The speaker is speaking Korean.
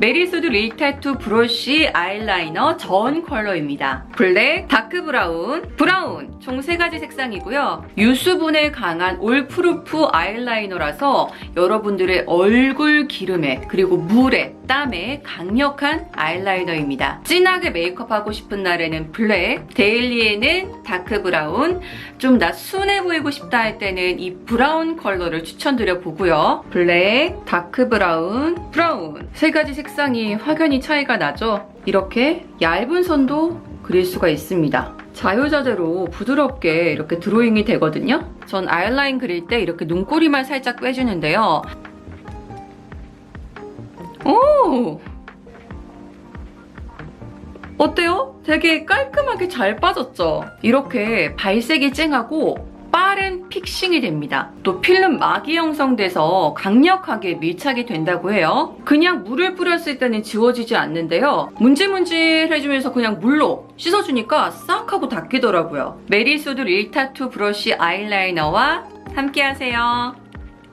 메리소드 릴타투 브러쉬 아이라이너 전 컬러입니다. 블랙, 다크 브라운, 브라운 총 세 가지 색상이고요. 유수분해 강한 올프루프 아이라이너라서 여러분들의 얼굴 기름에 그리고 물에 땀에 강력한 아이라이너입니다. 진하게 메이크업하고 싶은 날에는 블랙, 데일리에는 다크 브라운, 좀 나 순해 보이고 싶다 할 때는 이 브라운 컬러를 추천드려 보고요. 블랙, 다크 브라운, 브라운 세 가지 색상이 확연히 차이가 나죠. 이렇게 얇은 선도 그릴 수가 있습니다. 자유자재로 부드럽게 이렇게 드로잉이 되거든요. 전 아이라인 그릴 때 이렇게 눈꼬리만 살짝 빼주는데요. 오! 어때요? 되게 깔끔하게 잘 빠졌죠? 이렇게 발색이 쨍하고 빠른 픽싱이 됩니다. 또 필름 막이 형성돼서 강력하게 밀착이 된다고 해요. 그냥 물을 뿌렸을 때는 지워지지 않는데요. 문질문질 해주면서 그냥 물로 씻어주니까 싹 하고 닦이더라고요. 메리소드 릴타투 브러쉬 아이라이너와 함께 하세요.